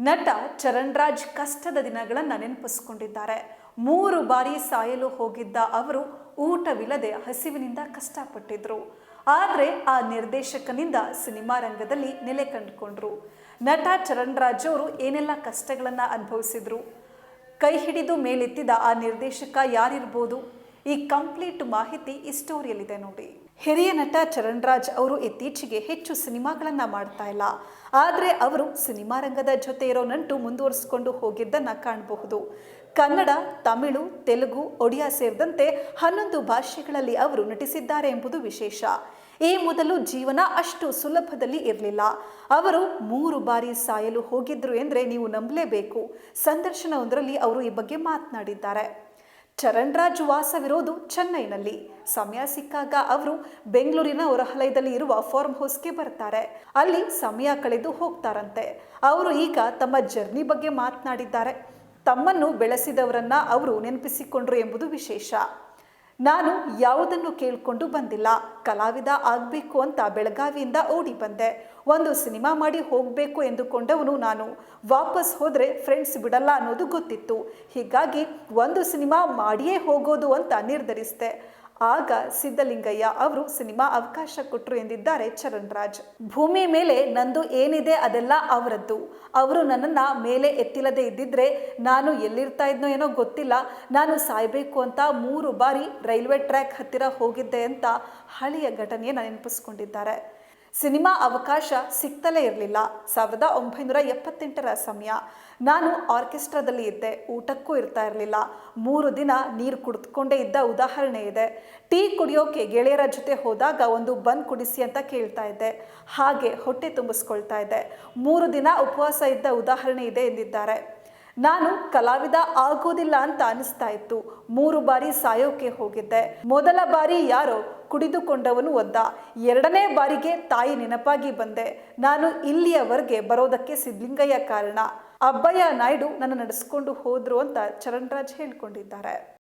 ನಟ ಚರಣ್ರಾಜ್ ಕಷ್ಟದ ದಿನಗಳನ್ನು ನೆನಪಿಸ್ಕೊಂಡಿದ್ದಾರೆ. ಮೂರು ಬಾರಿ ಸಾಯಲು ಹೋಗಿದ್ದ ಅವರು ಊಟವಿಲ್ಲದೆ ಹಸಿವಿನಿಂದ ಕಷ್ಟಪಟ್ಟಿದ್ರು. ಆದರೆ ಆ ನಿರ್ದೇಶಕನಿಂದ ಸಿನಿಮಾ ರಂಗದಲ್ಲಿ ನೆಲೆ ಕಂಡುಕೊಂಡ್ರು. ನಟ ಚರಣ್ರಾಜ್ ಅವರು ಏನೆಲ್ಲ ಕಷ್ಟಗಳನ್ನು ಅನುಭವಿಸಿದ್ರು? ಕೈ ಹಿಡಿದು ಮೇಲೆತ್ತಿದ ಆ ನಿರ್ದೇಶಕ ಯಾರಿರ್ಬೋದು? ಈ ಕಂಪ್ಲೀಟ್ ಮಾಹಿತಿ ಈ ಸ್ಟೋರಿಯಲ್ಲಿದೆ ನೋಡಿ. ಹಿರಿಯ ನಟ ಚರಣ್ ರಾಜ್ ಅವರು ಇತ್ತೀಚೆಗೆ ಹೆಚ್ಚು ಸಿನಿಮಾಗಳನ್ನು ಮಾಡ್ತಾ ಇಲ್ಲ. ಆದರೆ ಅವರು ಸಿನಿಮಾ ರಂಗದ ಜೊತೆ ಇರೋ ನಂಟು ಮುಂದುವರಿಸಿಕೊಂಡು ಹೋಗಿದ್ದನ್ನು ಕಾಣಬಹುದು. ಕನ್ನಡ, ತಮಿಳು, ತೆಲುಗು, ಒಡಿಯಾ ಸೇರಿದಂತೆ ಹನ್ನೊಂದು ಭಾಷೆಗಳಲ್ಲಿ ಅವರು ನಟಿಸಿದ್ದಾರೆ ಎಂಬುದು ವಿಶೇಷ. ಈ ಮೊದಲು ಜೀವನ ಅಷ್ಟು ಸುಲಭದಲ್ಲಿ ಇರಲಿಲ್ಲ. ಅವರು ಮೂರು ಬಾರಿ ಸಾಯಲು ಹೋಗಿದ್ರು ಎಂದರೆ ನೀವು ನಂಬಲೇಬೇಕು. ಸಂದರ್ಶನವೊಂದರಲ್ಲಿ ಅವರು ಈ ಬಗ್ಗೆ ಮಾತನಾಡಿದ್ದಾರೆ. ಚರಣ್ ರಾಜ್ ವಾಸವಿರೋದು ಚೆನ್ನೈನಲ್ಲಿ. ಸಮಯ ಸಿಕ್ಕಾಗ ಅವರು ಬೆಂಗಳೂರಿನ ಹೊರಹಲಯದಲ್ಲಿ ಇರುವ ಫಾರ್ಮ್ ಹೌಸ್ಗೆ ಬರ್ತಾರೆ. ಅಲ್ಲಿ ಸಮಯ ಕಳೆದು ಹೋಗ್ತಾರಂತೆ. ಅವರು ಈಗ ತಮ್ಮ ಜರ್ನಿ ಬಗ್ಗೆ ಮಾತನಾಡಿದ್ದಾರೆ. ತಮ್ಮನ್ನು ಬೆಳೆಸಿದವರನ್ನ ಅವರು ನೆನಪಿಸಿಕೊಂಡ್ರು ಎಂಬುದು ವಿಶೇಷ. ನಾನು ಯಾವುದನ್ನು ಕೇಳಿಕೊಂಡು ಬಂದಿಲ್ಲ. ಕಲಾವಿದ ಆಗಬೇಕು ಅಂತ ಬೆಳಗಾವಿಯಿಂದ ಓಡಿ ಬಂದೆ. ಒಂದು ಸಿನಿಮಾ ಮಾಡಿ ಹೋಗಬೇಕು ಎಂದುಕೊಂಡವನು ನಾನು. ವಾಪಸ್ ಹೋದರೆ ಫ್ರೆಂಡ್ಸ್ ಬಿಡಲ್ಲ ಅನ್ನೋದು ಗೊತ್ತಿತ್ತು. ಹೀಗಾಗಿ ಒಂದು ಸಿನಿಮಾ ಮಾಡಿಯೇ ಹೋಗೋದು ಅಂತ ನಿರ್ಧರಿಸಿದೆ. ಆಗ ಸಿದ್ದಲಿಂಗಯ್ಯ ಅವರು ಸಿನಿಮಾ ಅವಕಾಶ ಕೊಟ್ಟರು ಎಂದಿದ್ದಾರೆ ಚರಣ್ ರಾಜ್ ಭೂಮಿ ಮೇಲೆ ನಂದು ಏನಿದೆ ಅದೆಲ್ಲ ಅವರದ್ದು. ಅವರು ನನ್ನನ್ನು ಮೇಲೆ ಎತ್ತಿಲ್ಲದೆ ಇದ್ದಿದ್ರೆ ನಾನು ಎಲ್ಲಿರ್ತಾ ಇದ್ನೋ ಏನೋ ಗೊತ್ತಿಲ್ಲ. ನಾನು ಸಾಯಬೇಕು ಅಂತ ಮೂರು ಬಾರಿ ರೈಲ್ವೆ ಟ್ರ್ಯಾಕ್ ಹತ್ತಿರ ಹೋಗಿದ್ದೆ ಅಂತ ಹಳೆಯ ಘಟನೆಯನ್ನು ನೆನಪಿಸ್ಕೊಂಡಿದ್ದಾರೆ. ಸಿನಿಮಾ ಅವಕಾಶ ಸಿಗ್ತಲೇ ಇರಲಿಲ್ಲ. ಸಾವಿರದ ಒಂಬೈನೂರ ಎಪ್ಪತ್ತೆಂಟರ ಸಮಯ. ನಾನು ಆರ್ಕೆಸ್ಟ್ರಾದಲ್ಲಿ ಇದ್ದೆ. ಊಟಕ್ಕೂ ಇರ್ತಾ ಇರಲಿಲ್ಲ. ಮೂರು ದಿನ ನೀರು ಕುಡಿದುಕೊಂಡೇ ಇದ್ದ ಉದಾಹರಣೆ ಇದೆ. ಟೀ ಕುಡಿಯೋಕೆ ಗೆಳೆಯರ ಜೊತೆ ಹೋದಾಗ ಒಂದು ಬನ್ ಕುಡಿಸಿ ಅಂತ ಕೇಳ್ತಾ ಇದ್ದೆ. ಹಾಗೆ ಹೊಟ್ಟೆ ತುಂಬಿಸ್ಕೊಳ್ತಾ ಇದ್ದೆ. ಮೂರು ದಿನ ಉಪವಾಸ ಇದ್ದ ಉದಾಹರಣೆ ಇದೆ ಎಂದಿದ್ದಾರೆ. ನಾನು ಕಲಾವಿದ ಆಗೋದಿಲ್ಲ ಅಂತ ಅನಿಸ್ತಾ ಇತ್ತು. ಮೂರು ಬಾರಿ ಸಾಯೋಕೆ ಹೋಗಿದ್ದೆ. ಮೊದಲ ಬಾರಿ ಯಾರೋ ಕುಡಿದುಕೊಂಡವನು ಒದ್ದ ಎರಡನೇ ಬಾರಿಗೆ ತಾಯಿ ನೆನಪಾಗಿ ಬಂದೆ. ನಾನು ಇಲ್ಲಿಯವರೆಗೆ ಬರೋದಕ್ಕೆ ಸಿದ್ಲಿಂಗಯ್ಯ ಕಾರಣ. ಅಬ್ಬಯ್ಯ ನಾಯ್ಡು ನನ್ನ ನಡೆಸ್ಕೊಂಡು ಹೋದ್ರು ಅಂತ ಚರಣ್ ರಾಜ್ ಹೇಳ್ಕೊಂಡಿದ್ದಾರೆ.